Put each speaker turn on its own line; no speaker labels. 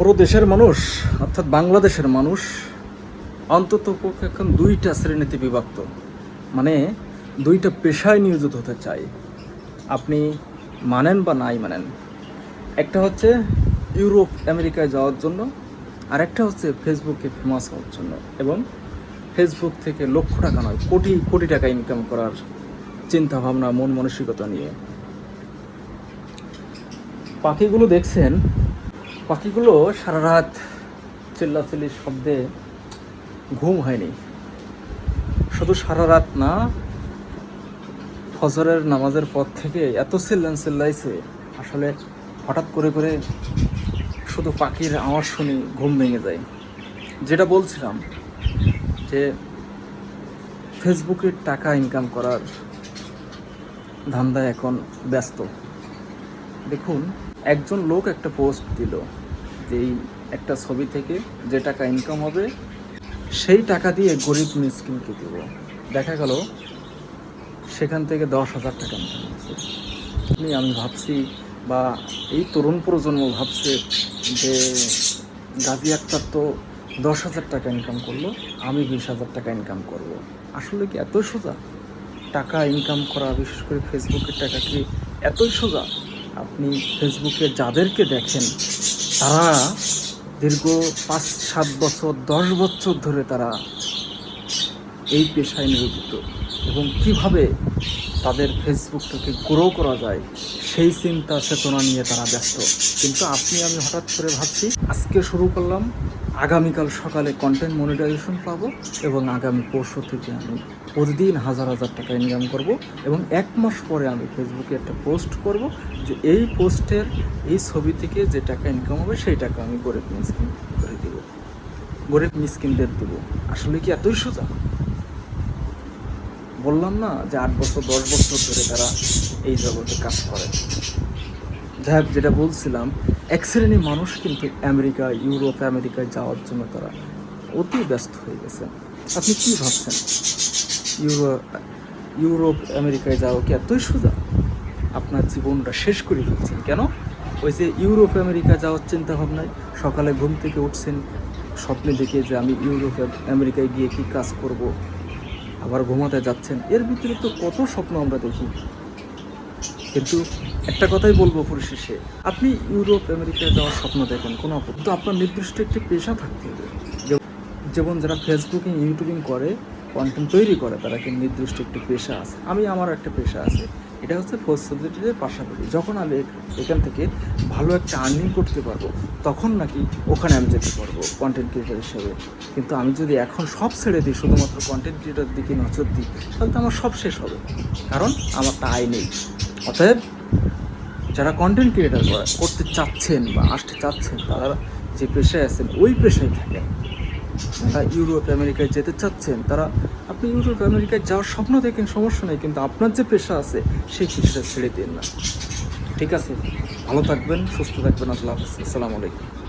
পুরো দেশের মানুষ, অর্থাৎ বাংলাদেশের মানুষ, অন্তত পক্ষে এখন দুইটা শ্রেণীতে বিভক্ত। মানে দুইটা পেশায় নিয়োজিত হতে চাই। আপনি মানেন বা নাই মানেন। একটা হচ্ছে ইউরোপ, আমেরিকায় যাওয়ার জন্য আর একটা হচ্ছে ফেসবুকে ফেমাস হওয়ার জন্য। এবং ফেসবুক থেকে লক্ষ টাকা নয়, কোটি কোটি টাকা ইনকাম করার চিন্তা ভাবনা মন মানসিকতা নিয়ে। পাখিগুলো দেখছেন পাখিগুলো সারা রাত চিল্লাচিল্লির শব্দে ঘুম হয়নি। শুধু সারা রাত না, ফজরের নামাজের পর থেকে এত চিল্লান চিল্লাইছে, আসলে হঠাৎ করে করে শুধু পাখির আওয়াজ শুনি ঘুম ভেঙে যায়। যেটা বলছিলাম যে ফেসবুকের টাকা ইনকাম করার ধান্দায় এখন ব্যস্ত। দেখুন একজন লোক একটা পোস্ট দিল যে এই একটা ছবি থেকে যে টাকা ইনকাম হবে, সেই টাকা দিয়ে গরিব মিসকিনকে দেব। দেখা গেল সেখান থেকে দশ হাজার টাকা ইনকাম হয়েছে। আমি ভাবছি বা এই তরুণ প্রজন্ম ভাবছে যে গাজী আক্তার তো দশ হাজার টাকা ইনকাম করল, আমি বিশ হাজার টাকা ইনকাম করব। আসলে কি এতই সোজা? টাকা ইনকাম করা, বিশেষ করে ফেসবুকের টাকা কি এতই সোজা? আপনি ফেসবুকে যাদেরকে দেখেন, তারা দীর্ঘ পাঁচ, সাত বছর, দশ বছর ধরে তারা এই পেশায় নিয়োজিত এবং কীভাবে তাদের ফেসবুকটাকে গ্রো করা যায়, সেই চিন্তা চেতনা নিয়ে তারা ব্যস্ত। কিন্তু আপনি, আমি হঠাৎ করে ভাবছি, আজকে শুরু করলাম আগামীকাল সকালে কন্টেন্ট মনিটাইজেশন পাবো এবং আগামী পরশু থেকে আমি প্রতিদিন হাজার হাজার টাকা ইনকাম করব এবং এক মাস পরে আমি ফেসবুকে একটা পোস্ট করব যে এই পোস্টের এই ছবি থেকে যে টাকা ইনকাম হবে সেই টাকা আমি গরিব মিসকিন করে দেব। গরিব মিসকিনদের দেবো। আসলে কি এতই সোজা? বললাম না যে আট বছর, দশ বছর ধরে তারা এই জগতে কাজ করে। যাই যেটা বলছিলাম, এক শ্রেণির মানুষ কিন্তু আমেরিকা, ইউরোপ, আমেরিকায় যাওয়ার জন্য তারা অতি ব্যস্ত হয়ে গেছে। আপনি কী ভাবছেন? ইউরো, ইউরোপ, আমেরিকায় যাওয়া কি এতই সোজা? আপনার জীবনটা শেষ করে ফেলছেন কেন? ওই যে ইউরোপ, আমেরিকা যাওয়ার চিন্তা ভাবনায় সকালে ঘুম থেকে উঠছেন, স্বপ্নে দেখে যে আমি ইউরোপ, আমেরিকায় গিয়ে কি কাজ করব, আবার ঘুমাতে যাচ্ছেন। এর ভিতরে তো কত স্বপ্ন আমরা দেখি। কিন্তু একটা কথাই বলব পরিশেষে, আপনি ইউরোপ আমেরিকায় যাওয়ার স্বপ্ন দেখেন, কোনো আপত্তি কিন্তু আপনার নির্দিষ্ট একটি পেশা থাকতে হবে। যেমন যারা ফেসবুকিং ইউটিউবিং করে কন্টেন্ট তৈরি করে, তারা কিন্তু নির্দিষ্ট একটি পেশা আছে? আমি, আমার একটা পেশা আছে। এটা হচ্ছে ফোর্থ সাবজেক্টের পাশাপাশি। যখন আমি এখান থেকে ভালো একটা আর্নিং করতে পারব, তখন নাকি ওখানে আমি যেতে পারব কন্টেন্ট ক্রিয়েটার হিসেবে। কিন্তু আমি যদি এখন সব ছেড়ে দিই, শুধুমাত্র কন্টেন্ট ক্রিয়েটার দিকে নজর দিই, তাহলে তো আমার সব শেষ হবে। কারণ আমার তা আয় নেই। অতএব যারা কন্টেন্ট ক্রিয়েটার করতে চাচ্ছেন বা আসতে চাচ্ছেন, তারা যে পেশায় আছেন, ওই পেশায় থাকেন। তারা ইউরোপ আমেরিকায় যেতে চাচ্ছেন, তারা আপনি ইউরোপ আমেরিকায় যাওয়ার স্বপ্ন দেখেন, সমস্যা নেই, কিন্তু আপনার যে পেশা আছে, সেই পেশাটা ছেড়ে দিন না। ঠিক আছে? ভালো থাকবেন, সুস্থ থাকবেন, আল্লাহ হাফিজ। আসসালামু আলাইকুম।